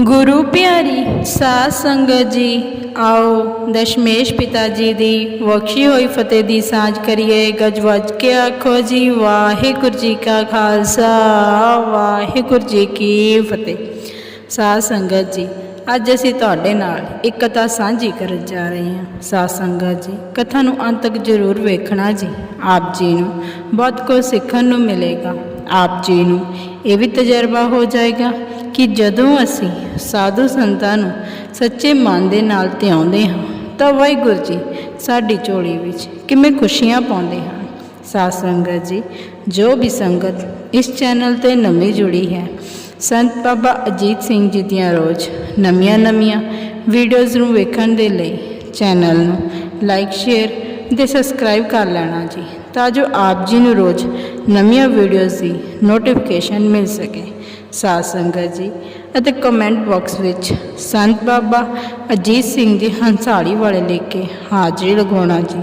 ਗੁਰੂ ਪਿਆਰੀ ਸਾਧ ਸੰਗਤ ਜੀ, ਆਓ ਦਸ਼ਮੇਸ਼ ਪਿਤਾ ਜੀ ਦੀ ਬਖਸ਼ੀ ਹੋਈ ਫਤਿਹ ਦੀ ਸਾਂਝ ਕਰੀਏ। ਗਜ ਵੱਜ ਕੇ ਆਖੋ ਜੀ, ਵਾਹਿਗੁਰੂ ਜੀ ਕਾ ਖਾਲਸਾ, ਵਾਹਿਗੁਰੂ ਜੀ ਕੀ ਫਤਿਹ। ਸਾਧ ਸੰਗਤ ਜੀ, ਅੱਜ ਅਸੀਂ ਤੁਹਾਡੇ ਨਾਲ ਇੱਕ ਕਥਾ ਸਾਂਝੀ ਕਰਨ ਜਾ ਰਹੇ ਹਾਂ। ਸਾਧ ਸੰਗਤ ਜੀ, ਕਥਾ ਨੂੰ ਅੰਤ ਤੱਕ ਜ਼ਰੂਰ ਵੇਖਣਾ ਜੀ। ਆਪ ਜੀ ਨੂੰ ਬਹੁਤ ਕੁਝ ਸਿੱਖਣ ਨੂੰ ਮਿਲੇਗਾ। ਆਪ ਜੀ ਨੂੰ ਇਹ ਵੀ ਤਜਰਬਾ ਹੋ ਜਾਏਗਾ ਕਿ ਜਦੋਂ ਅਸੀਂ ਸਾਧੂ ਸੰਤਾਂ ਨੂੰ ਸੱਚੇ ਮਨ ਦੇ ਨਾਲ ਧਿਆਉਂਦੇ ਹਾਂ, ਤਾਂ ਵਾਹਿਗੁਰੂ ਜੀ ਸਾਡੀ ਝੋਲੀ ਵਿੱਚ ਕਿਵੇਂ ਖੁਸ਼ੀਆਂ ਪਾਉਂਦੇ ਹਨ। ਸਾਧ ਸੰਗਤ ਜੀ, ਜੋ ਵੀ ਸੰਗਤ ਇਸ ਚੈਨਲ ਤੇ ਨਵੀਂ ਜੁੜੀ ਹੈ, ਸੰਤ ਬਾਬਾ ਅਜੀਤ ਸਿੰਘ ਜੀ ਦੀਆਂ ਰੋਜ਼ ਨਵੀਆਂ ਨਵੀਆਂ ਵੀਡੀਓਜ਼ ਨੂੰ ਵੇਖਣ ਦੇ ਲਈ ਚੈਨਲ ਨੂੰ ਲਾਈਕ, ਸ਼ੇਅਰ ਤੇ ਸਬਸਕ੍ਰਾਈਬ ਕਰ ਲੈਣਾ ਜੀ। ਤਾਂ ਜੋ ਆਪ ਜੀ ਨੂੰ ਰੋਜ਼ ਨਵੀਆਂ ਵੀਡੀਓਜ਼ ਦੀ ਨੋਟੀਫਿਕੇਸ਼ਨ ਮਿਲ ਸਕੇ। ਸਾਧ ਸੰਗਤ ਜੀ, ਅਤੇ ਕਮੈਂਟ ਬਾਕਸ ਵਿੱਚ ਸੰਤ ਬਾਬਾ ਅਜੀਤ ਸਿੰਘ ਦੀ ਹੰਸਾਲੀ ਵਾਲੇ ਲਿਖ ਕੇ ਹਾਜ਼ਰੀ ਲਗਾਉਣਾ ਜੀ,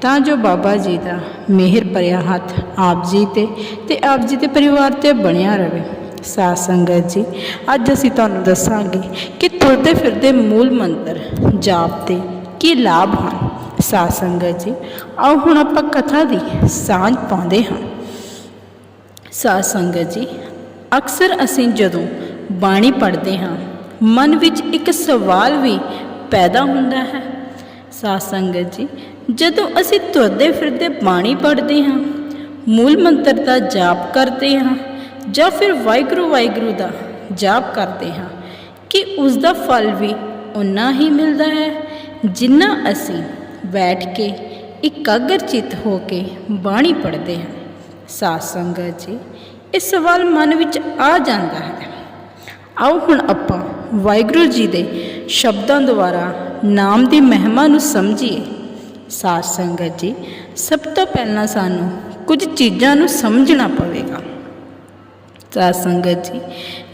ਤਾਂ ਜੋ ਬਾਬਾ ਜੀ ਦਾ ਮਿਹਰ ਭਰਿਆ ਹੱਥ ਆਪ ਜੀ ਤੇ ਤੇ ਆਪ ਜੀ ਦੇ ਪਰਿਵਾਰ ਤੇ ਬਣਿਆ ਰਹੇ ਸਾਧ ਸੰਗਤ ਜੀ, ਅੱਜ ਅਸੀਂ ਤੁਹਾਨੂੰ ਦੱਸਾਂਗੇ ਕਿ ਤੁਰਦੇ ਫਿਰਦੇ ਮੂਲ ਮੰਤਰ ਜਾਪ 'ਤੇ ਕੀ ਲਾਭ ਹਨ। ਸਾਧ ਸੰਗਤ ਜੀ। ਆਓ ਹੁਣ ਆਪਾਂ ਕਥਾ ਦੀ ਸਾਂਝ ਪਾਉਂਦੇ ਹਾਂ। ਸਾਧ ਸੰਗਤ ਜੀ, ਅਕਸਰ ਅਸੀਂ ਜਦੋਂ ਬਾਣੀ ਪੜ੍ਹਦੇ ਹਾਂ, ਮਨ ਵਿੱਚ ਇੱਕ ਸਵਾਲ ਵੀ ਪੈਦਾ ਹੁੰਦਾ ਹੈ। ਸਾਧ ਸੰਗਤ ਜੀ, ਜਦੋਂ ਅਸੀਂ ਤੁਰਦੇ ਫਿਰਦੇ ਬਾਣੀ ਪੜ੍ਹਦੇ ਹਾਂ, ਮੂਲ ਮੰਤਰ ਦਾ ਜਾਪ ਕਰਦੇ ਹਾਂ ਜਾਂ ਫਿਰ ਵਾਹਿਗੁਰੂ ਵਾਹਿਗੁਰੂ ਦਾ ਜਾਪ ਕਰਦੇ ਹਾਂ, ਕਿ ਉਸ ਦਾ ਫਲ ਵੀ ਉਨਾ ਹੀ ਮਿਲਦਾ ਹੈ ਜਿੰਨਾ ਅਸੀਂ ਬੈਠ ਕੇ ਇਕਾਗਰ ਚਿੱਤ ਹੋ ਕੇ ਬਾਣੀ ਪੜ੍ਹਦੇ ਹਾਂ। ਸਾਧ ਸੰਗਤ ਜੀ ਇਹ ਸਵਾਲ ਮਨ ਵਿੱਚ ਆ ਜਾਂਦਾ ਹੈ। ਆਓ ਹੁਣ ਆਪਾਂ ਵਾਹਿਗੁਰੂ ਜੀ ਦੇ ਸ਼ਬਦਾਂ ਦੁਆਰਾ ਨਾਮ ਦੀ ਮਹਿਮਾ ਨੂੰ ਸਮਝੀਏ। ਸਾਧ ਸੰਗਤ ਜੀ, ਸਭ ਤੋਂ ਪਹਿਲਾਂ ਸਾਨੂੰ ਕੁਝ ਚੀਜ਼ਾਂ ਨੂੰ ਸਮਝਣਾ ਪਵੇਗਾ। ਸਾਧ ਸੰਗਤ ਜੀ,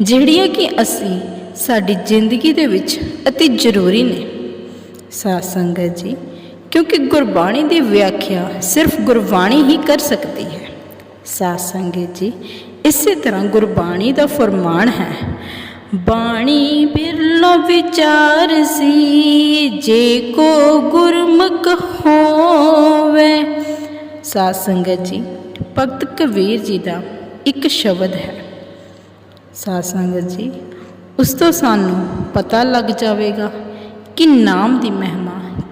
ਜਿਹੜੀਆਂ ਕਿ ਅਸੀਂ ਸਾਡੀ ਜ਼ਿੰਦਗੀ ਦੇ ਵਿੱਚ ਅਤੀ ਜ਼ਰੂਰੀ ਨੇ। ਸਾਧ ਸੰਗਤ ਜੀ ਕਿਉਂਕਿ ਗੁਰਬਾਣੀ ਦੀ ਵਿਆਖਿਆ ਸਿਰਫ ਗੁਰਬਾਣੀ ਹੀ ਕਰ ਸਕਦੀ ਹੈ। ਸਾਧ ਸੰਗਤ ਜੀ, ਇਸੇ ਤਰ੍ਹਾਂ ਗੁਰਬਾਣੀ ਦਾ ਫਰਮਾਨ ਹੈ, ਬਾਣੀ ਬਿਰਲੋ ਵਿਚਾਰ ਸੀ, ਜੇ ਕੋ ਗੁਰਮੁਖ ਹੋਵੇ। ਸਾਧ ਸੰਗਤ ਜੀ, ਭਗਤ ਕਬੀਰ ਜੀ ਦਾ ਇੱਕ ਸ਼ਬਦ ਹੈ। ਸਾਧ ਸੰਗਤ ਜੀ, ਉਸ ਤੋਂ ਸਾਨੂੰ ਪਤਾ ਲੱਗ ਜਾਵੇਗਾ ਕਿ ਨਾਮ ਦੀ ਮਹਿਮਾ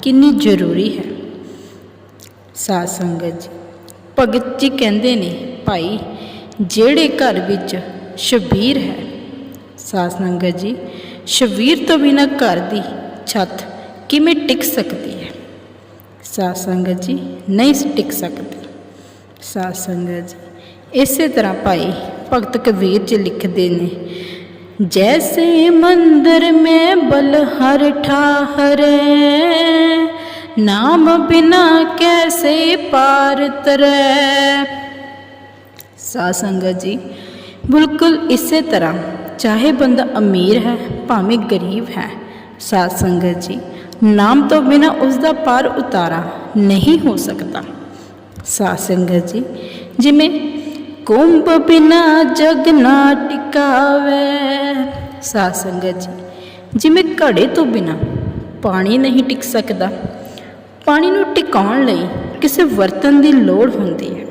ਕਿੰਨੀ ਜ਼ਰੂਰੀ ਹੈ? ਸਾਧ ਸੰਗਤ ਜੀ, ਭਗਤ ਜੀ ਕਹਿੰਦੇ ਨੇ, ਭਾਈ, ਜਿਹੜੇ ਘਰ ਵਿੱਚ ਸ਼ਬੀਰ ਹੈ, ਸਾਧ ਸੰਗਤ ਜੀ, ਸ਼ਬੀਰ ਤੋਂ ਬਿਨਾ ਘਰ ਦੀ ਛੱਤ ਕਿਵੇਂ ਟਿਕ ਸਕਦੀ ਹੈ? ਸਾਧ ਸੰਗਤ ਜੀ, ਨਹੀਂ ਟਿਕ ਸਕਦੀ। ਸਾਧ ਸੰਗਤ ਜੀ, ਇਸੇ ਤਰ੍ਹਾਂ ਭਾਈ, ਭਗਤ ਕਬੀਰ ਜੀ ਲਿਖਦੇ ਨੇ ਜੈਸੇ ਮੰਦਰ ਮੈਂ ਬਲਹਰ ਠਾਹਰੇ ਨਾਮ ਬਿਨਾ ਕੈਸੇ ਪਾਰ ਤਰੈ ਸਾਧ ਸੰਗਤ ਜੀ ਬਿਲਕੁਲ ਇਸੇ ਤਰ੍ਹਾਂ ਚਾਹੇ ਬੰਦਾ ਅਮੀਰ ਹੈ ਭਾਵੇਂ ਗਰੀਬ ਹੈ ਸਾਧ ਸੰਗਤ ਜੀ ਨਾਮ ਤੋਂ ਬਿਨਾ ਉਸ ਦਾ ਪਾਰ ਉਤਾਰਾ ਨਹੀਂ ਹੋ ਸਕਦਾ ਸਾਧ ਸੰਗਤ ਜੀ ਜਿਵੇਂ ਕੁੰਭ ਬਿਨਾ ਜਗ ਨਾ ਟਿਕਾਵੇ ਸਾਧ ਸੰਗਤ ਜੀ। ਜਿਵੇਂ ਘੜੇ ਤੋਂ ਬਿਨਾ ਪਾਣੀ ਨਹੀਂ ਟਿਕ ਸਕਦਾ, ਪਾਣੀ ਨੂੰ ਟਿਕਾਉਣ ਲਈ ਕਿਸੇ ਬਰਤਨ ਦੀ ਲੋੜ ਹੁੰਦੀ ਹੈ।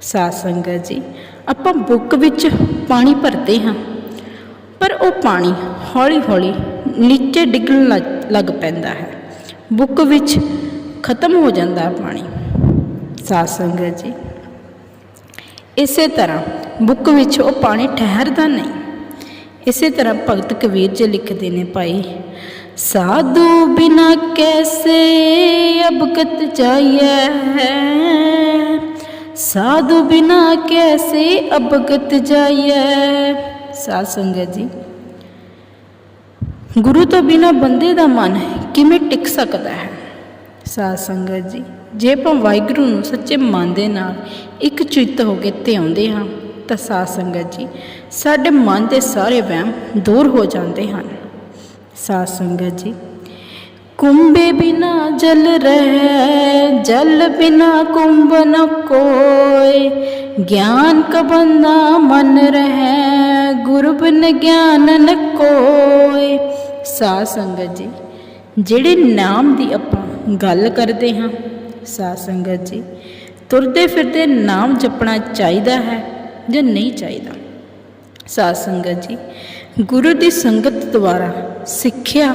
ਸਾਧ ਸੰਗਤ ਜੀ, ਆਪਾਂ ਬੁੱਕ ਵਿੱਚ ਪਾਣੀ ਭਰਦੇ ਹਾਂ, ਪਰ ਉਹ ਪਾਣੀ ਹੌਲੀ-ਹੌਲੀ ਨੀਚੇ ਡਿੱਗਣ ਲੱਗ- ਲੱਗ ਪੈਂਦਾ ਹੈ। ਬੁੱਕ ਵਿੱਚ ਖਤਮ ਹੋ ਜਾਂਦਾ ਪਾਣੀ। ਸਾਧ ਸੰਗਤ ਜੀ, ਇਸੇ ਤਰ੍ਹਾਂ ਬੁੱਕ ਵਿੱਚ ਉਹ ਪਾਣੀ ਠਹਿਰਦਾ ਨਹੀਂ। ਇਸੇ ਤਰ੍ਹਾਂ ਭਗਤ ਕਬੀਰ ਜੀ ਲਿਖਦੇ ਨੇ ਭਾਈ, ਸਾਧੂ ਬਿਨਾ ਕੈਸੇ ਅਬਗਤ ਜਾਈਏ ਸਾਧੂ ਬਿਨਾ ਕੈਸੇ ਅਬਗਤ ਜਾਈਏ ਸਾਧ ਸੰਗਤ ਜੀ, ਗੁਰੂ ਤੋਂ ਬਿਨਾ ਬੰਦੇ ਦਾ ਮਨ ਕਿਵੇਂ ਟਿਕ ਸਕਦਾ ਹੈ? ਸਾਧ ਸੰਗਤ ਜੀ, ਜੇ ਆਪਾਂ ਵਾਹਿਗੁਰੂ ਨੂੰ ਸੱਚੇ ਮਨ ਦੇ ਨਾਲ ਇੱਕ ਚਿੱਤ ਹੋ ਕੇ ਧਿਆਉਂਦੇ ਹਾਂ ਤਾਂ ਸਾਧ ਸੰਗਤ ਜੀ, ਸਾਡੇ ਮਨ ਦੇ ਸਾਰੇ ਵਹਿਮ ਦੂਰ ਹੋ ਜਾਂਦੇ ਹਨ। ਸਾਧ ਸੰਗਤ ਜੀ ਕੁੰਬੇ ਬਿਨਾ ਜਲ ਰਹਿ, ਜਲ ਬਿਨਾ ਕੁੰਭ ਨ ਕੋਇ ਗਿਆਨ ਕਬੰਦਾ ਮਨ ਰਹਿ ਗੁਰ ਬਿਨ ਗਿਆਨ ਨ ਕੋਇ ਸਾਧ ਸੰਗਤ ਜੀ, ਜਿਹੜੇ ਨਾਮ ਦੀ ਆਪਾਂ ਗੱਲ ਕਰਦੇ ਹਾਂ, ਸਾਧ ਸੰਗਤ ਜੀ, ਤੁਰਦੇ ਫਿਰਦੇ ਨਾਮ ਜਪਣਾ ਚਾਹੀਦਾ ਹੈ। ਜਾਂ ਨਹੀਂ ਚਾਹੀਦਾ। ਸਾਧ ਸੰਗਤ ਜੀ, ਗੁਰੂ ਦੀ ਸੰਗਤ ਦੁਆਰਾ ਸਿੱਖਿਆ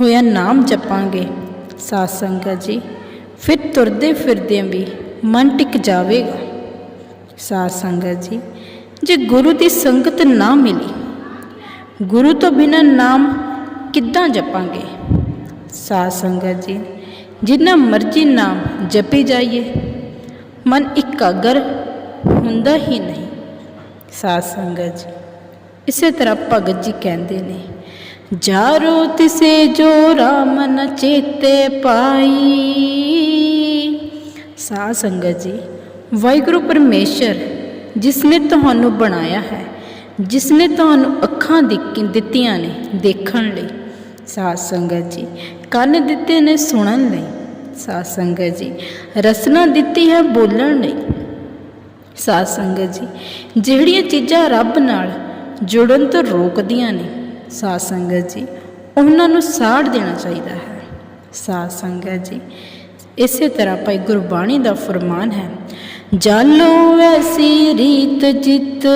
ਹੋਇਆ ਨਾਮ ਜਪਾਂਗੇ। ਸਾਧ ਸੰਗਤ ਜੀ, ਫਿਰ ਤੁਰਦੇ ਫਿਰਦਿਆਂ ਵੀ ਮਨ ਟਿਕ ਜਾਵੇਗਾ। ਸਾਧ ਸੰਗਤ ਜੀ, ਜੇ ਗੁਰੂ ਦੀ ਸੰਗਤ ਨਾ ਮਿਲੀ, ਗੁਰੂ ਤੋਂ ਬਿਨਾਂ ਨਾਮ ਕਿੱਦਾਂ ਜਪਾਂਗੇ? ਸਾਧ ਸੰਗਤ ਜੀ, ਜਿੰਨਾ ਮਰਜ਼ੀ ਨਾਮ ਜਪੀ ਜਾਈਏ, ਮਨ ਇਕਾਗਰ ਹੁੰਦਾ ਹੀ ਨਹੀਂ। ਸਾਧ ਸੰਗਤ ਜੀ, ਇਸੇ ਤਰ੍ਹਾਂ ਭਗਤ ਜੀ ਕਹਿੰਦੇ ਨੇ, ਜਾਰੋ ਤਿਸੇ ਜੋ ਰਾਮ ਨ ਚੇਤੇ ਪਾਈ। ਸਾਧ ਸੰਗਤ ਜੀ, ਵਾਹਿਗੁਰੂ ਪਰਮੇਸ਼ਰ ਜਿਸ ਨੇ ਤੁਹਾਨੂੰ ਬਣਾਇਆ ਹੈ ਜਿਸ ਨੇ ਤੁਹਾਨੂੰ ਅੱਖਾਂ ਦਿੱਤੀਆਂ ਨੇ ਦੇਖਣ ਲਈ, ਸਾਧ ਸੰਗਤ ਜੀ, ਕੰਨ ਦਿੱਤੇ ਨੇ ਸੁਣਨ ਲਈ, ਸਾਧ ਸੰਗਤ ਜੀ, ਰਸਨਾ ਦਿੱਤੀ ਹੈ ਬੋਲਣ ਲਈ। ਸਾਧ ਸੰਗਤ ਜੀ, ਜਿਹੜੀਆਂ ਚੀਜ਼ਾਂ ਰੱਬ ਨਾਲ ਜੁੜਨ ਤੋਂ ਰੋਕਦੀਆਂ ਨੇ, ਸਾਧ ਸੰਗਤ ਜੀ, ਉਹਨਾਂ ਨੂੰ ਸਾੜ ਦੇਣਾ ਚਾਹੀਦਾ ਹੈ। ਸਾਧ ਸੰਗਤ ਜੀ, ਇਸੇ ਤਰ੍ਹਾਂ ਭਾਈ ਗੁਰਬਾਣੀ ਦਾ ਫਰਮਾਨ ਹੈ ਜਾਲੋ ਐਸੀ ਰੀਤ ਜਿਤ,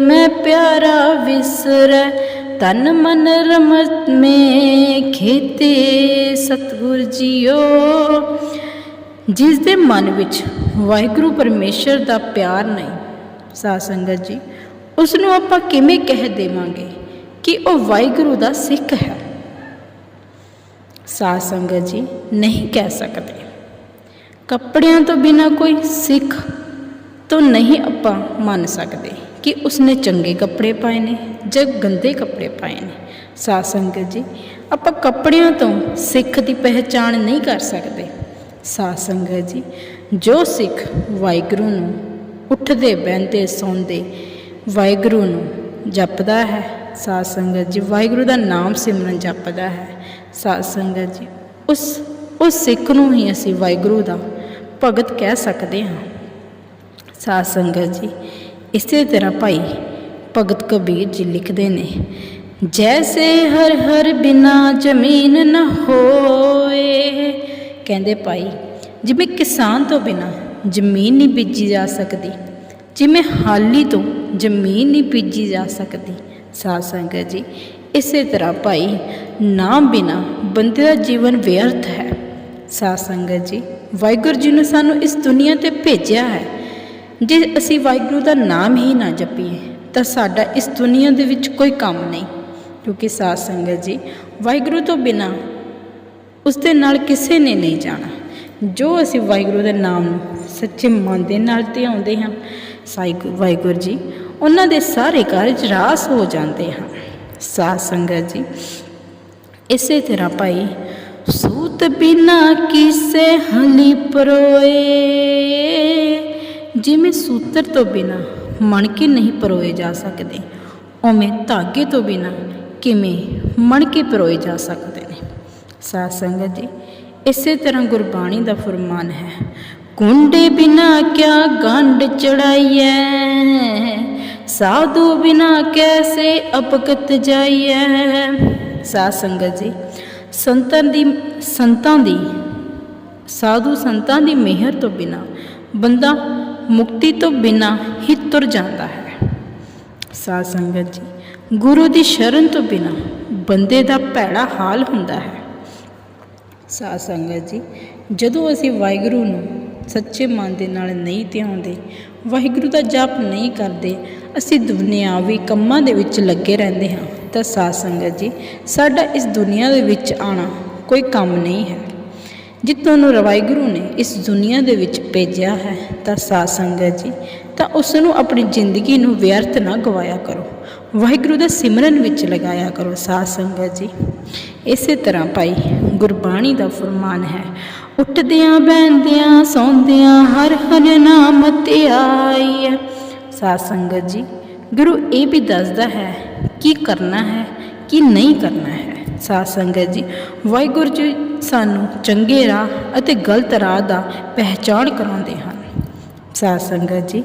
ਮੈਂ ਪਿਆਰਾ ਵਿਸਰੈ, ਤਨ ਮਨ ਰਮਤ ਮੇ ਖੇਤੇ, ਸਤਗੁਰ ਜੀਓ ਜਿਸ ਦੇ ਮਨ ਵਿੱਚ ਵਾਹਿਗੁਰੂ ਪਰਮੇਸ਼ਰ ਦਾ ਪਿਆਰ ਨਹੀਂ, ਸਾਧ ਸੰਗਤ ਜੀ ਉਸ ਨੂੰ ਆਪਾਂ ਕਿਵੇਂ ਕਹਿ ਦੇਵਾਂਗੇ ਕਿ ਉਹ ਵਾਹਿਗੁਰੂ ਦਾ ਸਿੱਖ ਹੈ? ਸਾਧ ਸੰਗਤ ਜੀ, ਨਹੀਂ ਕਹਿ ਸਕਦੇ। ਕੱਪੜਿਆਂ ਤੋਂ ਬਿਨਾ ਕੋਈ ਸਿੱਖ ਤੋਂ ਨਹੀਂ ਆਪਾਂ ਮੰਨ ਸਕਦੇ ਕਿ ਉਸਨੇ ਚੰਗੇ ਕੱਪੜੇ ਪਾਏ ਨੇ ਜਾਂ ਗੰਦੇ ਕੱਪੜੇ ਪਾਏ ਨੇ। ਸਾਧ ਸੰਗਤ ਜੀ, ਆਪਾਂ ਕੱਪੜਿਆਂ ਤੋਂ ਸਿੱਖ ਦੀ ਪਹਿਚਾਣ ਨਹੀਂ ਕਰ ਸਕਦੇ। ਸਾਧ ਸੰਗਤ ਜੀ, ਜੋ ਸਿੱਖ ਵਾਹਿਗੁਰੂ ਨੂੰ ਉੱਠਦੇ, ਬਹਿੰਦੇ, ਸੌਂਦੇ ਵਾਹਿਗੁਰੂ ਨੂੰ ਜਪਦਾ ਹੈ, ਸਾਧ ਸੰਗਤ ਜੀ, ਵਾਹਿਗੁਰੂ ਦਾ ਨਾਮ ਸਿਮਰਨ ਜਪਦਾ ਹੈ, ਸਾਧ ਸੰਗਤ ਜੀ, ਉਸ ਉਸ ਸਿੱਖ ਨੂੰ ਹੀ ਅਸੀਂ ਵਾਹਿਗੁਰੂ ਦਾ ਭਗਤ ਕਹਿ ਸਕਦੇ ਹਾਂ। ਸਾਧ ਸੰਗਤ ਜੀ, ਇਸੇ ਤਰ੍ਹਾਂ ਭਾਈ ਭਗਤ ਕਬੀਰ ਜੀ ਲਿਖਦੇ ਨੇ, ਜੈਸੇ ਹਰ ਹਰ ਬਿਨਾ ਜ਼ਮੀਨ ਨ ਹੋਏ ਕਹਿੰਦੇ ਭਾਈ, ਜਿਵੇਂ ਕਿਸਾਨ ਤੋਂ ਬਿਨਾ ਜ਼ਮੀਨ ਨਹੀਂ ਬੀਜੀ ਜਾ ਸਕਦੀ, ਜਿਵੇਂ ਹਾਲੀ ਤੋਂ ਜ਼ਮੀਨ ਨਹੀਂ ਬੀਜੀ ਜਾ ਸਕਦੀ। ਸਾਧ ਸੰਗਤ ਜੀ, ਇਸੇ ਤਰ੍ਹਾਂ ਭਾਈ ਨਾਮ ਬਿਨਾ ਬੰਦੇ ਦਾ ਜੀਵਨ ਵਿਅਰਥ ਹੈ। ਸਾਧ ਸੰਗਤ ਜੀ, ਵਾਹਿਗੁਰੂ ਜੀ ਨੇ ਸਾਨੂੰ ਇਸ ਦੁਨੀਆ ਤੇ ਭੇਜਿਆ ਹੈ। ਜੇ ਅਸੀਂ ਵਾਹਿਗੁਰੂ ਦਾ ਨਾਮ ਹੀ ਨਾ ਜਪੀਏ, ਤਾਂ ਸਾਡਾ ਇਸ ਦੁਨੀਆ ਦੇ ਵਿੱਚ ਕੋਈ ਕੰਮ ਨਹੀਂ। ਕਿਉਂਕਿ ਸਾਧ ਸੰਗਤ ਜੀ, ਵਾਹਿਗੁਰੂ ਤੋਂ ਬਿਨਾ ਉਸ ਦੇ ਨਾਲ ਕਿਸੇ ਨੇ ਨਹੀਂ ਜਾਣਾ। ਜੋ ਅਸੀਂ ਵਾਹਿਗੁਰੂ ਦੇ ਨਾਮ ਨੂੰ ਸੱਚੇ ਮਨ ਦੇ ਨਾਲ ਧਿਆਉਂਦੇ ਹਾਂ, ਸਾਈ ਵਾਹਿਗੁਰੂ ਜੀ, ਉਹਨਾਂ ਦੇ ਸਾਰੇ ਕਾਰਜ ਰਾਸ ਹੋ ਜਾਂਦੇ ਹਨ। ਸਾਧ ਸੰਗਤ ਜੀ, ਇਸੇ ਤਰ੍ਹਾਂ ਭਾਈ, ਸੂਤ ਬਿਨਾ ਕਿਸੇ ਹਲੀ ਪਰੋਏ। ਜਿਵੇਂ ਸੂਤਰ ਤੋਂ ਬਿਨਾ ਮਣਕੇ ਨਹੀਂ ਪਰੋਏ ਜਾ ਸਕਦੇ, ਉਵੇਂ ਧਾਗੇ ਤੋਂ ਬਿਨਾ ਕਿਵੇਂ ਮਣਕੇ ਪਰੋਏ ਜਾ ਸਕਦੇ। ਸਾਧ ਸੰਗਤ ਜੀ, ਇਸੇ ਤਰ੍ਹਾਂ ਗੁਰਬਾਣੀ ਦਾ ਫਰਮਾਨ ਹੈ, ਕੁੰਡੇ ਬਿਨਾ ਕਿਆ ਗੰਢ ਚੜਾਈਐ? ਸਾਧੂ ਬਿਨਾ ਕੈਸੇ ਅਪਕਤ ਜਾਈਐ? ਸਾਧ ਸੰਗਤ ਜੀ, ਸੰਤਾਂ ਦੀ ਸੰਤਾਂ ਦੀ, ਸਾਧੂ ਸੰਤਾਂ ਦੀ ਮਿਹਰ ਤੋਂ ਬਿਨਾ, ਬੰਦਾ ਮੁਕਤੀ ਤੋਂ ਬਿਨਾ ਹੀ ਤੁਰ ਜਾਂਦਾ ਹੈ। ਸਾਧ ਸੰਗਤ ਜੀ, ਗੁਰੂ ਦੀ ਸ਼ਰਨ ਤੋਂ ਬਿਨਾ ਬੰਦੇ ਦਾ ਭੈੜਾ ਹਾਲ ਹੁੰਦਾ ਹੈ। ਸਾਧ ਸੰਗਤ ਜੀ, ਜਦੋਂ ਅਸੀਂ ਵਾਹਿਗੁਰੂ ਨੂੰ ਸੱਚੇ ਮਨ ਦੇ ਨਾਲ ਨਹੀਂ ਧਿਆਉਂਦੇ, ਵਾਹਿਗੁਰੂ ਦਾ ਜਪ ਨਹੀਂ ਕਰਦੇ, ਅਸੀਂ ਦੁਨਿਆਵੀ ਕੰਮਾਂ ਦੇ ਵਿੱਚ ਲੱਗੇ ਰਹਿੰਦੇ ਹਾਂ। ਤਾਂ ਸਾਧ ਸੰਗਤ ਜੀ, ਸਾਡਾ ਇਸ ਦੁਨੀਆ ਦੇ ਵਿੱਚ ਆਣਾ ਕੋਈ ਕੰਮ ਨਹੀਂ ਹੈ। ਜੇ ਤੁਹਾਨੂੰ ਵਾਹਿਗੁਰੂ ਨੇ ਇਸ ਦੁਨੀਆ ਦੇ ਵਿੱਚ ਭੇਜਿਆ ਹੈ, ਤਾਂ ਸਾਧ ਸੰਗਤ ਜੀ, ਤਾਂ ਉਸ ਨੂੰ ਆਪਣੀ ਜ਼ਿੰਦਗੀ ਨੂੰ ਵਿਅਰਥ ਨਾ ਗਵਾਇਆ ਕਰੋ। ਵਾਹਿਗੁਰੂ ਦਾ ਸਿਮਰਨ ਵਿੱਚ ਲਗਾਇਆ ਕਰੋ ਸਾਧ ਸੰਗਤ ਜੀ। ਇਸੇ ਤਰ੍ਹਾਂ ਭਾਈ ਗੁਰਬਾਣੀ ਦਾ ਫਰਮਾਨ ਹੈ, ਉੱਠਦਿਆਂ, ਬਹਿੰਦਿਆਂ, ਸੌਂਦਿਆਂ ਹਰ ਹਰ ਨਾਮ ਤੇ ਧਿਆਈ ਸਾਧ ਸੰਗਤ ਜੀ, ਗੁਰੂ ਇਹ ਵੀ ਦੱਸਦਾ ਹੈ ਕੀ ਕਰਨਾ ਹੈ, ਕੀ ਨਹੀਂ ਕਰਨਾ ਹੈ। ਸਾਧ ਸੰਗਤ ਜੀ, ਵਾਹਿਗੁਰੂ ਜੀ ਸਾਨੂੰ ਚੰਗੇ ਰਾਹ ਅਤੇ ਗਲਤ ਰਾਹ ਦਾ ਪਹਿਚਾਣ ਕਰਾਉਂਦੇ ਹਨ। ਸਾਧ ਸੰਗਤ ਜੀ,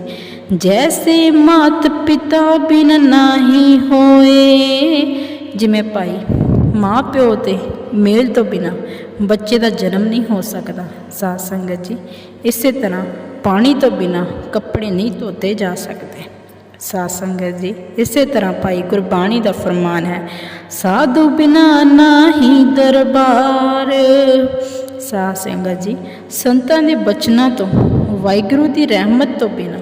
ਜੈਸੇ ਮਾਤ ਪਿਤਾ ਬਿਨ ਨਾਹੀ ਹੋਏ। ਜਿਵੇਂ ਭਾਈ ਮਾਂ ਪਿਓ ਤੇ ਮੇਲ ਤੋਂ ਬਿਨਾ ਬੱਚੇ ਦਾ ਜਨਮ ਨਹੀਂ ਹੋ ਸਕਦਾ ਸਾਧ ਸੰਗਤ ਜੀ, ਇਸੇ ਤਰ੍ਹਾਂ ਪਾਣੀ ਤੋਂ ਬਿਨਾ ਕੱਪੜੇ ਨਹੀਂ ਧੋਤੇ ਜਾ ਸਕਦੇ। ਸਾਧ ਸੰਗਤ ਜੀ, ਇਸੇ ਤਰ੍ਹਾਂ ਭਾਈ ਗੁਰਬਾਣੀ ਦਾ ਫਰਮਾਨ ਹੈ, ਸਾਧੂ ਬਿਨਾ ਨਾਹੀ ਦਰਬਾਰ। ਸਾਧ ਸੰਗਤ ਜੀ, ਸੰਤਾਂ ਦੇ ਬਚਨਾਂ ਤੋਂ ਵਾਹਿਗੁਰੂ ਦੀ ਰਹਿਮਤ ਤੋਂ ਬਿਨਾ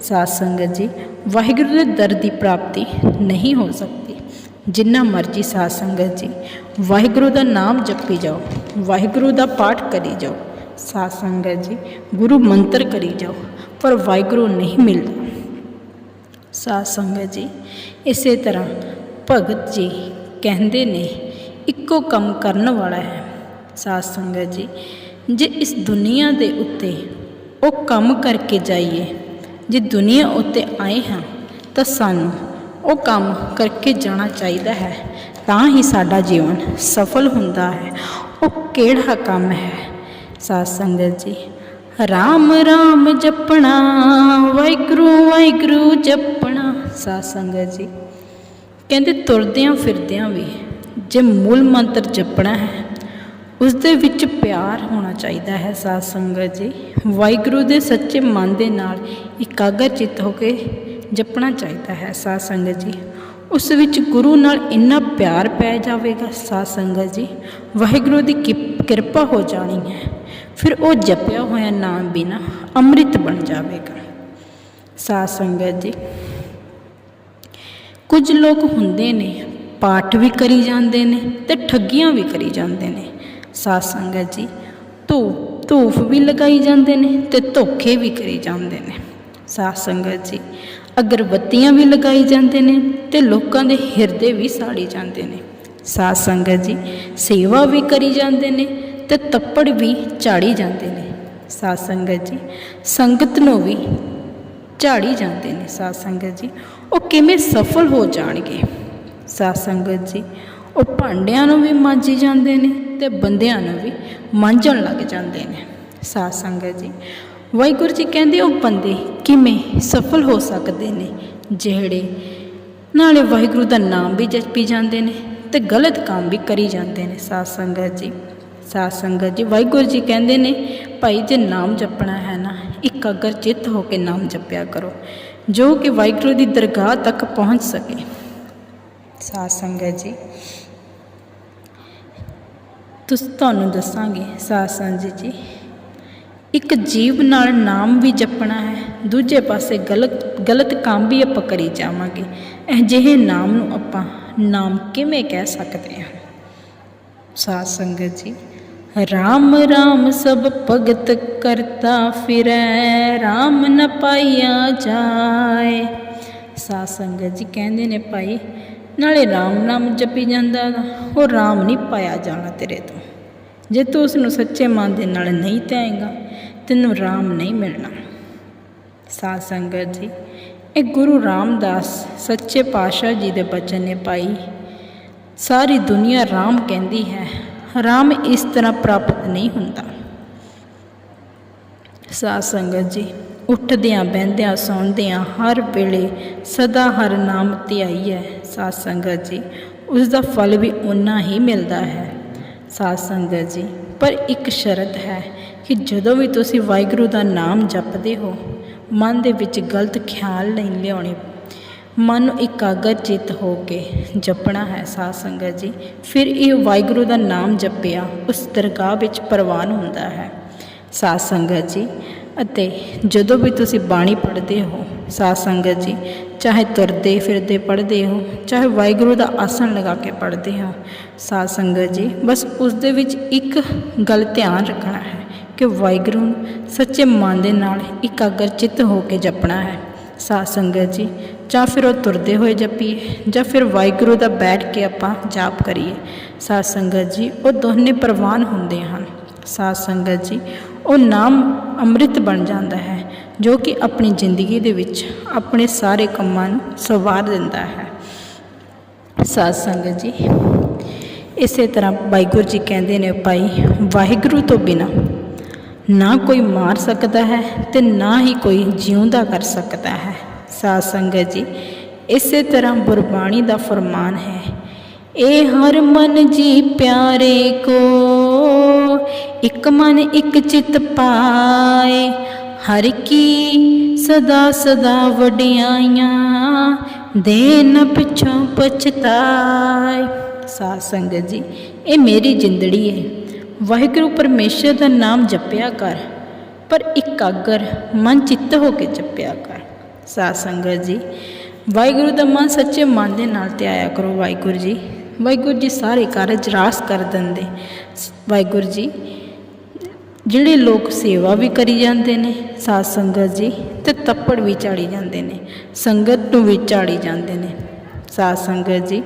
ਸਾਧ ਸੰਗਤ ਜੀ, ਵਾਹਿਗੁਰੂ ਦੇ ਦਰ ਦੀ ਪ੍ਰਾਪਤੀ ਨਹੀਂ ਹੋ ਸਕਦੀ। ਜਿੰਨਾ ਮਰਜ਼ੀ ਸਾਧ ਸੰਗਤ ਜੀ, ਵਾਹਿਗੁਰੂ ਦਾ ਨਾਮ ਜਪੀ ਜਾਓ, ਵਾਹਿਗੁਰੂ ਦਾ ਪਾਠ ਕਰੀ ਜਾਓ। ਸਾਧ ਸੰਗਤ ਜੀ, ਗੁਰੂ ਮੰਤਰ ਕਰੀ ਜਾਓ, ਪਰ ਵਾਹਿਗੁਰੂ ਨਹੀਂ ਮਿਲਦਾ। ਸਾਧ ਸੰਗਤ ਜੀ, ਇਸੇ ਤਰ੍ਹਾਂ ਭਗਤ ਜੀ ਕਹਿੰਦੇ ਨੇ, ਇੱਕੋ ਕੰਮ ਕਰਨ ਵਾਲਾ ਹੈ। ਸਾਧ ਸੰਗਤ ਜੀ, ਜੇ ਇਸ ਦੁਨੀਆ ਦੇ ਉੱਤੇ ਉਹ ਕੰਮ ਕਰਕੇ ਜਾਈਏ। ਜੇ ਦੁਨੀਆ ਉੱਤੇ ਆਏ ਹਾਂ, ਤਾਂ ਸਾਨੂੰ ਉਹ ਕੰਮ ਕਰਕੇ ਜਾਣਾ ਚਾਹੀਦਾ ਹੈ। ਤਾਂ ਹੀ ਸਾਡਾ ਜੀਵਨ ਸਫਲ ਹੁੰਦਾ ਹੈ। ਉਹ ਕਿਹੜਾ ਕੰਮ ਹੈ? ਸਾਧ ਸੰਗਤ ਜੀ, ਰਾਮ ਰਾਮ ਜਪਣਾ, ਵਾਹਿਗੁਰੂ ਵਾਹਿਗੁਰੂ ਜਪਣਾ। ਸਾਧ ਸੰਗਤ ਜੀ, ਕਹਿੰਦੇ ਤੁਰਦਿਆਂ ਫਿਰਦਿਆਂ ਵੀ ਜੇ ਮੂਲ ਮੰਤਰ ਜਪਣਾ ਹੈ ਉਸ ਦੇ ਵਿੱਚ ਪਿਆਰ ਹੋਣਾ ਚਾਹੀਦਾ ਹੈ, ਸਾਧ ਸੰਗਤ ਜੀ। ਵਾਹਿਗੁਰੂ ਦੇ ਸੱਚੇ ਮਨ ਦੇ ਨਾਲ ਇਕਾਗਰ ਚਿੱਤ ਹੋ ਕੇ ਜਪਣਾ ਚਾਹੀਦਾ ਹੈ, ਸਾਧ ਸੰਗਤ ਜੀ। ਉਸ ਵਿੱਚ ਗੁਰੂ ਨਾਲ ਇੰਨਾ ਪਿਆਰ ਪੈ ਜਾਵੇਗਾ, ਸਾਧ ਸੰਗਤ ਜੀ। ਵਾਹਿਗੁਰੂ ਦੀ ਕਿਪ- ਕਿਰਪਾ ਹੋ ਜਾਣੀ ਹੈ। ਫਿਰ ਉਹ ਜਪਿਆ ਹੋਇਆ ਨਾਮ ਵੀ ਅੰਮ੍ਰਿਤ ਬਣ ਜਾਵੇਗਾ। ਸਾਧ ਸੰਗਤ ਜੀ, ਕੁਝ ਲੋਕ ਹੁੰਦੇ ਨੇ, ਪਾਠ ਵੀ ਕਰੀ ਜਾਂਦੇ ਨੇ ਤੇ ਠੱਗੀਆਂ ਵੀ ਕਰੀ ਜਾਂਦੇ ਨੇ। ਸਾਧ ਸੰਗਤ ਜੀ ਧੂਫ ਧੂਫ ਵੀ ਲਗਾਈ ਜਾਂਦੇ ਨੇ ਤੇ ਧੋਖੇ ਵੀ ਕਰੀ ਜਾਂਦੇ ਨੇ। ਸਾਧ ਸੰਗਤ ਜੀ, ਅਗਰਬੱਤੀਆਂ ਵੀ ਲਗਾਈ ਜਾਂਦੇ ਨੇ ਤੇ ਲੋਕਾਂ ਦੇ ਹਿਰਦੇ ਵੀ ਸਾੜੀ ਜਾਂਦੇ ਨੇ। ਸਾਧ ਸੰਗਤ ਜੀ, ਸੇਵਾ ਵੀ ਕਰੀ ਜਾਂਦੇ ਨੇ ਤੇ ਤੱਪੜ ਵੀ ਝਾੜੀ ਜਾਂਦੇ ਨੇ। ਸਾਧ ਸੰਗਤ ਜੀ, ਸੰਗਤ ਨੂੰ ਵੀ ਝਾੜੀ ਜਾਂਦੇ ਨੇ। ਸਾਧ ਸੰਗਤ ਜੀ, ਉਹ ਕਿਵੇਂ ਸਫਲ ਹੋ ਜਾਣਗੇ? ਸਾਧ ਸੰਗਤ ਜੀ ਉਹ ਭਾਂਡਿਆਂ ਨੂੰ ਵੀ ਮਾਂਜੀ ਜਾਂਦੇ ਨੇ ਤੇ ਬੰਦਿਆਂ ਨੂੰ ਵੀ ਮਾਂਜਣ ਲੱਗ ਜਾਂਦੇ ਨੇ। ਸਾਧ ਸੰਗਤ ਜੀ, ਵਾਹਿਗੁਰੂ ਜੀ ਕਹਿੰਦੇ ਉਹ ਬੰਦੇ ਕਿਵੇਂ ਸਫਲ ਹੋ ਸਕਦੇ ਨੇ, ਜਿਹੜੇ ਨਾਲੇ ਵਾਹਿਗੁਰੂ ਦਾ ਨਾਮ ਵੀ ਜਪੀ ਜਾਂਦੇ ਨੇ ਤੇ ਗਲਤ ਕੰਮ ਵੀ ਕਰੀ ਜਾਂਦੇ ਨੇ। ਸਾਧ ਸੰਗਤ ਜੀ, ਸਾਧ ਸੰਗਤ ਜੀ, ਵਾਹਿਗੁਰੂ ਜੀ ਕਹਿੰਦੇ ਨੇ, ਭਾਈ, ਜੇ ਨਾਮ ਜਪਣਾ ਹੈ ਨਾ ਇਕਾਗਰ ਚਿੱਤ ਹੋ ਕੇ ਨਾਮ ਜਪਿਆ ਕਰੋ, ਜੋ ਕਿ ਵਾਹਿਗੁਰੂ ਦੀ ਦਰਗਾਹ ਤੱਕ ਪਹੁੰਚ ਸਕੇ। ਸਾਧ ਸੰਗਤ ਜੀ ਤੁਸੀਂ ਤੁਹਾਨੂੰ ਦੱਸਾਂਗੇ, ਸਾਧ ਸੰਗਤ ਜੀ ਇੱਕ ਜੀਵ ਨਾਲ ਨਾਮ ਵੀ ਜਪਣਾ ਹੈ, ਦੂਜੇ ਪਾਸੇ ਗਲਤ ਗਲਤ ਕੰਮ ਵੀ ਆਪਾਂ ਕਰੀ ਜਾਵਾਂਗੇ। ਅਜਿਹੇ ਨਾਮ ਨੂੰ ਆਪਾਂ ਨਾਮ ਕਿਵੇਂ ਕਹਿ ਸਕਦੇ ਹਾਂ? ਸਾਧ ਸੰਗਤ ਜੀ, ਰਾਮ ਰਾਮ ਸਭ ਭਗਤ ਕਰਤਾ ਫਿਰੈ, ਰਾਮ ਨ ਪਾਈਆ ਜਾਏ। ਸਾਧ ਸੰਗਤ ਜੀ ਕਹਿੰਦੇ ਨੇ ਭਾਈ, ਨਾਲੇ ਰਾਮ ਨਾਮ ਜਪੀ ਜਾਂਦਾ ਉਹ ਰਾਮ ਨਹੀਂ ਪਾਇਆ ਜਾਣਾ ਤੇਰੇ ਤੋਂ। ਜੇ ਤੂੰ ਉਸ ਨੂੰ ਸੱਚੇ ਮਨ ਦੇ ਨਾਲ ਨਹੀਂ ਧਿਆਏਗਾ ਤੈਨੂੰ ਰਾਮ ਨਹੀਂ ਮਿਲਣਾ। ਸਾਧ ਸੰਗਤ ਜੀ, ਇਹ ਗੁਰੂ ਰਾਮਦਾਸ ਸੱਚੇ ਪਾਤਸ਼ਾਹ ਜੀ ਦੇ ਬਚਨ ਨੇ ਪਾਈ। ਸਾਰੀ ਦੁਨੀਆ ਰਾਮ ਕਹਿੰਦੀ ਹੈ। ਰਾਮ ਇਸ ਤਰ੍ਹਾਂ ਪ੍ਰਾਪਤ ਨਹੀਂ ਹੁੰਦਾ। ਸਾਧ ਸੰਗਤ ਜੀ, ਉੱਠਦਿਆਂ, ਬਹਿੰਦਿਆਂ, ਸੌਂਦਿਆਂ, ਹਰ ਵੇਲੇ ਸਦਾ ਹਰ ਨਾਮ ਧਿਆਈ ਹੈ। ਸਾਧ ਸੰਗਤ ਜੀ ਉਸ ਦਾ ਫਲ ਵੀ ਉਨਾ ਹੀ ਮਿਲਦਾ ਹੈ। ਸਾਧ ਸੰਗਤ ਜੀ, ਪਰ ਇੱਕ ਸ਼ਰਤ ਹੈ ਕਿ ਜਦੋਂ ਵੀ ਤੁਸੀਂ ਵਾਹਿਗੁਰੂ ਦਾ ਨਾਮ ਜਪਦੇ ਹੋ, ਮਨ ਦੇ ਵਿੱਚ ਗਲਤ ਖਿਆਲ ਨਹੀਂ ਲਿਆਉਣੇ। ਮਨ ਨੂੰ ਇਕਾਗਰ ਚਿੱਤ ਹੋ ਕੇ ਜਪਣਾ ਹੈ ਸਾਧ ਸੰਗਤ ਜੀ। ਫਿਰ ਇਹ ਵਾਹਿਗੁਰੂ ਦਾ ਨਾਮ ਜਪਿਆ, ਉਸ ਦਰਗਾਹ ਵਿੱਚ ਪ੍ਰਵਾਨ ਹੁੰਦਾ ਹੈ। ਸਾਧ ਸੰਗਤ ਜੀ, ਅਤੇ ਜਦੋਂ ਵੀ ਤੁਸੀਂ ਬਾਣੀ ਪੜ੍ਹਦੇ ਹੋ ਸਾਧ ਸੰਗਤ ਜੀ, ਚਾਹੇ ਤੁਰਦੇ ਫਿਰਦੇ ਪੜ੍ਹਦੇ ਹੋ, ਚਾਹੇ ਵਾਹਿਗੁਰੂ ਦਾ ਆਸਣ ਲਗਾ ਕੇ ਪੜ੍ਹਦੇ ਹੋ, ਸਾਧ ਸੰਗਤ ਜੀ, ਬਸ ਉਸ ਦੇ ਵਿੱਚ ਇੱਕ ਗੱਲ ਧਿਆਨ ਰੱਖਣਾ ਹੈ ਕਿ ਵਾਹਿਗੁਰੂ ਨੂੰ ਸੱਚੇ ਮਨ ਦੇ ਨਾਲ ਇਕਾਗਰ ਚਿੱਤ ਹੋ ਕੇ ਜਪਣਾ ਹੈ। ਸਾਧ ਸੰਗਤ ਜੀ, ਜਾਂ ਫਿਰ ਉਹ ਤੁਰਦੇ ਹੋਏ ਜਪੀਏ, ਜਾਂ ਫਿਰ ਵਾਹਿਗੁਰੂ ਦਾ ਬੈਠ ਕੇ ਆਪਾਂ ਜਾਪ ਕਰੀਏ, ਸਾਧ ਸੰਗਤ ਜੀ, ਉਹ ਦੋਨੇ ਪ੍ਰਵਾਨ ਹੁੰਦੇ ਹਨ। ਸਾਧ ਸੰਗਤ ਜੀ, ਉਹ ਨਾਮ ਅੰਮ੍ਰਿਤ ਬਣ ਜਾਂਦਾ ਹੈ। ਜੋ ਕਿ ਆਪਣੀ ਜ਼ਿੰਦਗੀ ਦੇ ਵਿੱਚ ਆਪਣੇ ਸਾਰੇ ਕੰਮਾਂ ਨੂੰ ਸੰਵਾਰ ਦਿੰਦਾ ਹੈ। ਸਾਧ ਸੰਗਤ ਜੀ, ਇਸੇ ਤਰ੍ਹਾਂ ਵਾਹਿਗੁਰੂ ਜੀ ਕਹਿੰਦੇ ਨੇ, ਭਾਈ ਵਾਹਿਗੁਰੂ ਤੋਂ ਬਿਨਾ ਨਾ ਕੋਈ ਮਾਰ ਸਕਦਾ ਹੈ ਤੇ ਨਾ ਹੀ ਕੋਈ ਜਿਉਂਦਾ ਕਰ ਸਕਦਾ ਹੈ। ਸਾਧ ਸੰਗਤ ਜੀ, ਇਸੇ ਤਰ੍ਹਾਂ ਗੁਰਬਾਣੀ ਦਾ ਫਰਮਾਨ ਹੈ, ਏ ਹਰ ਮਨ ਜੀ ਪਿਆਰੇ ਕੋ, ਇੱਕ ਮਨ ਇੱਕ ਚਿਤ ਪਾਏ ਹਰ ਕੀ ਸਦਾ ਸਦਾ ਵਡਿਆਈਆਂ, ਦੇਨ ਪਿਛੋਂ ਪਛਤਾਏ। ਸਾਧ ਸੰਗਤ ਜੀ, ਇਹ ਮੇਰੀ ਜਿੰਦੜੀ ਹੈ ਵਾਹਿਗੁਰੂ ਪਰਮੇਸ਼ਰ ਦਾ ਨਾਮ ਜਪਿਆ ਕਰ, ਪਰ ਇਕਾਗਰ ਮਨ ਚਿੱਤ ਹੋ ਕੇ ਜਪਿਆ ਕਰ। ਸਾਧ ਸੰਗਤ ਜੀ, ਵਾਹਿਗੁਰੂ ਦਾ ਮਨ ਸੱਚੇ ਮਨ ਦੇ ਨਾਲ ਧਿਆਇਆ ਕਰੋ ਵਾਹਿਗੁਰੂ ਜੀ। ਵਾਹਿਗੁਰੂ ਜੀ ਸਾਰੇ ਕਾਰਜ ਰਾਸ ਕਰ ਦਿੰਦੇ। ਵਾਹਿਗੁਰੂ ਜੀ ਜਿਹੜੇ ਲੋਕ ਸੇਵਾ ਵੀ ਕਰੀ ਜਾਂਦੇ ਨੇ, ਸਾਧ ਸੰਗਤ ਜੀ, ਤੇ ਤੱਪੜ ਵੀ ਝਾੜੀ ਜਾਂਦੇ ਨੇ, ਸੰਗਤ ਨੂੰ ਵੀ ਝਾੜੀ ਜਾਂਦੇ ਨੇ। ਸਾਧ ਸੰਗਤ ਜੀ,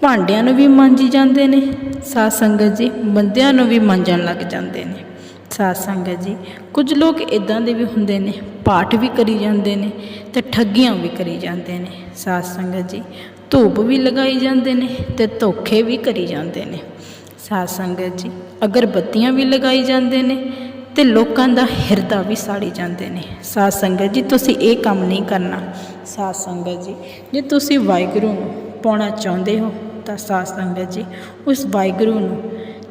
ਭਾਂਡਿਆਂ ਨੂੰ ਵੀ ਮਾਂਜੀ ਜਾਂਦੇ ਨੇ, ਸਾਧ ਸੰਗਤ ਜੀ ਬੰਦਿਆਂ ਨੂੰ ਵੀ ਮਾਂਜਣ ਲੱਗ ਜਾਂਦੇ ਨੇ। ਸਾਧ ਸੰਗਤ ਜੀ, ਕੁਝ ਲੋਕ ਇਦਾਂ ਦੇ ਵੀ ਹੁੰਦੇ ਨੇ, ਪਾਠ ਵੀ ਕਰੀ ਜਾਂਦੇ ਨੇ, ਤੇ ਠੱਗੀਆਂ ਵੀ ਕਰੀ ਜਾਂਦੇ ਨੇ। ਸਾਧ ਸੰਗਤ ਜੀ, ਧੂਪ ਵੀ ਲਗਾਈ ਜਾਂਦੇ ਨੇ, ਤੇ ਧੋਖੇ ਵੀ ਕਰੀ ਜਾਂਦੇ ਨੇ। ਸਾਧ ਸੰਗਤ ਜੀ, ਅਗਰਬੱਤੀਆਂ ਵੀ ਲਗਾਈ ਜਾਂਦੇ ਨੇ ਤੇ ਲੋਕਾਂ ਦਾ ਹਿਰਦਾ ਵੀ ਸਾੜੀ ਜਾਂਦੇ ਨੇ। ਸਾਧ ਸੰਗਤ ਜੀ, ਤੁਸੀਂ ਇਹ ਕੰਮ ਨਹੀਂ ਕਰਨਾ। ਸਾਧ ਸੰਗਤ ਜੀ, ਜੇ ਤੁਸੀਂ ਵਾਹਿਗੁਰੂ ਨੂੰ ਪਾਉਣਾ ਚਾਹੁੰਦੇ ਹੋ, ਤਾਂ ਸਾਧ ਸੰਗਤ ਜੀ, ਉਸ ਵਾਹਿਗੁਰੂ ਨੂੰ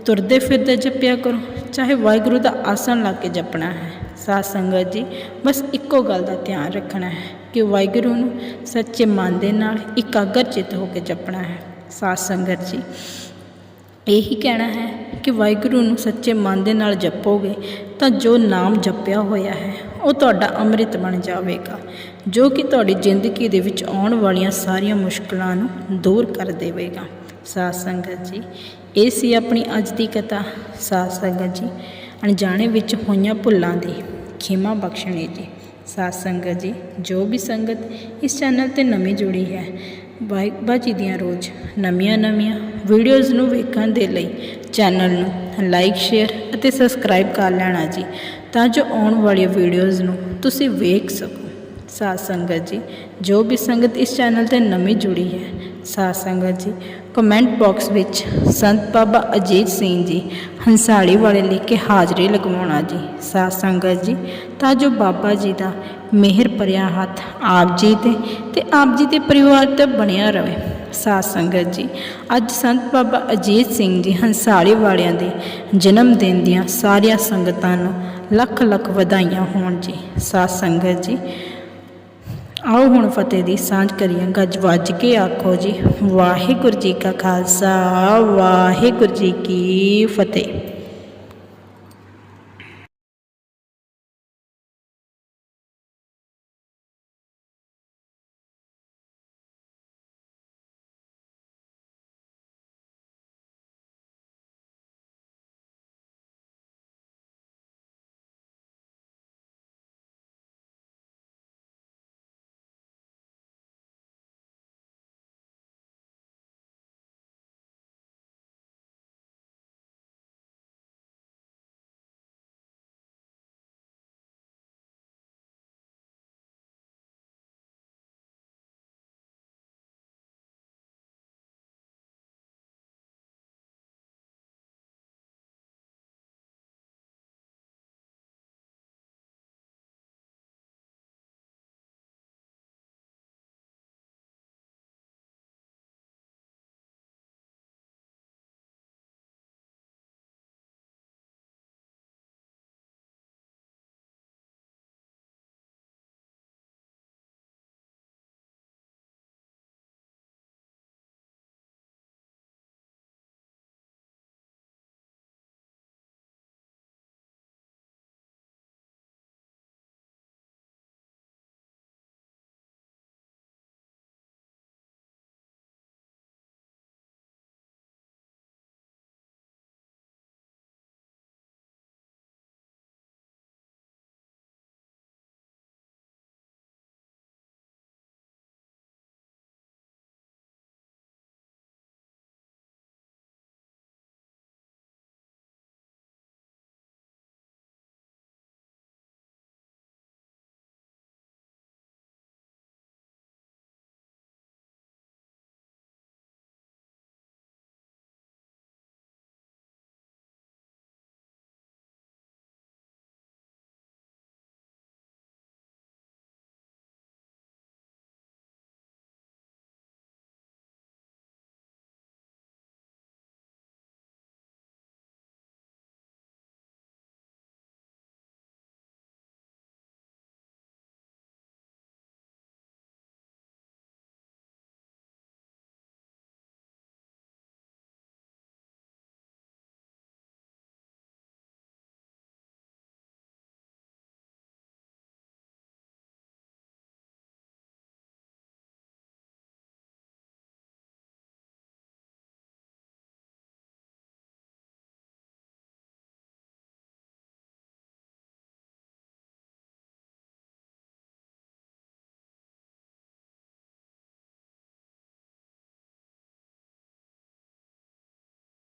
ਤੁਰਦੇ ਫਿਰਦੇ ਜਪਿਆ ਕਰੋ। ਚਾਹੇ ਵਾਹਿਗੁਰੂ ਦਾ ਆਸਣ ਲਾ ਕੇ ਜਪਣਾ ਹੈ। ਸਾਧ ਸੰਗਤ ਜੀ, ਬਸ ਇੱਕੋ ਗੱਲ ਦਾ ਧਿਆਨ ਰੱਖਣਾ ਹੈ ਕਿ ਵਾਹਿਗੁਰੂ ਨੂੰ ਸੱਚੇ ਮਨ ਦੇ ਨਾਲ ਇਕਾਗਰ ਚਿੱਤ ਹੋ ਕੇ ਜਪਣਾ ਹੈ। ਸਾਧ ਸੰਗਤ ਜੀ ਇਹੀ ਕਹਿਣਾ ਹੈ ਕਿ ਵਾਹਿਗੁਰੂ ਨੂੰ ਸੱਚੇ ਮਨ ਦੇ ਨਾਲ ਜਪੋਗੇ ਤਾਂ ਜੋ ਨਾਮ ਜਪਿਆ ਹੋਇਆ ਹੈ, ਉਹ ਤੁਹਾਡਾ ਅੰਮ੍ਰਿਤ ਬਣ ਜਾਵੇਗਾ, ਜੋ ਕਿ ਤੁਹਾਡੀ ਜ਼ਿੰਦਗੀ ਦੇ ਵਿੱਚ ਆਉਣ ਵਾਲੀਆਂ ਸਾਰੀਆਂ ਮੁਸ਼ਕਲਾਂ ਨੂੰ ਦੂਰ ਕਰ ਦੇਵੇਗਾ। ਸਾਧ ਸੰਗਤ ਜੀ, ਇਹ ਸੀ ਆਪਣੀ ਅੱਜ ਦੀ ਕਥਾ। ਸਾਧ ਸੰਗਤ ਜੀ, ਅਣਜਾਣੇ ਵਿੱਚ ਹੋਈਆਂ ਭੁੱਲਾਂ ਦੀ ਖਿਮਾ ਬਖਸ਼ਣੀ ਜੀ ਸਾਧ ਸੰਗਤ ਜੀ, ਜੋ ਵੀ ਸੰਗਤ ਇਸ ਚੈਨਲ ਤੇ ਨਵੀਂ ਜੁੜੀ ਹੈ ਬਾਬਾ ਜੀ ਦੀਆਂ ਰੋਜ਼ ਨਵੀਆਂ ਨਵੀਆਂ ਵੀਡੀਓਜ਼ ਨੂੰ ਵੇਖਣ ਦੇ ਲਈ ਚੈਨਲ ਨੂੰ ਲਾਈਕ ਸ਼ੇਅਰ ਅਤੇ ਸਬਸਕ੍ਰਾਈਬ ਕਰ ਲੈਣਾ ਜੀ, ਤਾਂ ਜੋ ਆਉਣ ਵਾਲੀਆਂ ਵੀਡੀਓਜ਼ ਨੂੰ ਤੁਸੀਂ ਵੇਖ ਸਕੋ। ਸਾਧ ਸੰਗਤ ਜੀ, ਜੋ ਵੀ ਸੰਗਤ ਇਸ ਚੈਨਲ ਤੇ ਨਵੀਂ ਜੁੜੀ ਹੈ, ਸਾਧ ਸੰਗਤ ਜੀ ਕਮੈਂਟ ਬਾਕਸ ਵਿੱਚ ਸੰਤ ਬਾਬਾ ਅਜੀਤ ਸਿੰਘ ਜੀ ਹੰਸਾਲੀ ਵਾਲੇ ਲਿਖ ਕੇ ਹਾਜ਼ਰੀ ਲਗਵਾਉਣਾ ਜੀ, ਸਾਧ ਸੰਗਤ ਜੀ, ਤਾਂ ਜੋ ਬਾਬਾ ਜੀ ਦਾ ਮਿਹਰ ਭਰਿਆ ਹੱਥ, ਆਪ ਜੀ ਤੇ ਤੇ ਆਪ ਜੀ ਦੇ ਪਰਿਵਾਰ ਤੇ ਬਣਿਆ ਰਵੇ। ਸਾਧ ਸੰਗਤ ਜੀ, ਅੱਜ ਸੰਤ ਬਾਬਾ ਅਜੀਤ ਸਿੰਘ ਜੀ ਹੰਸਾਲੀ ਵਾਲਿਆਂ ਦੇ ਜਨਮ ਦਿਨ ਦੀਆਂ ਸਾਰੀਆਂ ਸੰਗਤਾਂ ਨੂੰ ਲੱਖ ਲੱਖ ਵਧਾਈਆਂ ਹੋਣ ਜੀ। ਸਾਧ ਸੰਗਤ ਜੀ, ਆਓ ਹੁਣ ਫਤਿਹ ਦੀ ਸਾਂਝ ਕਰੀਏ। ਗੱਜ ਵੱਜ ਕੇ ਆਖੋ ਜੀ, ਵਾਹਿਗੁਰੂ ਜੀ ਕਾ ਖਾਲਸਾ, ਵਾਹਿਗੁਰੂ ਜੀ ਕੀ ਫਤਿਹ।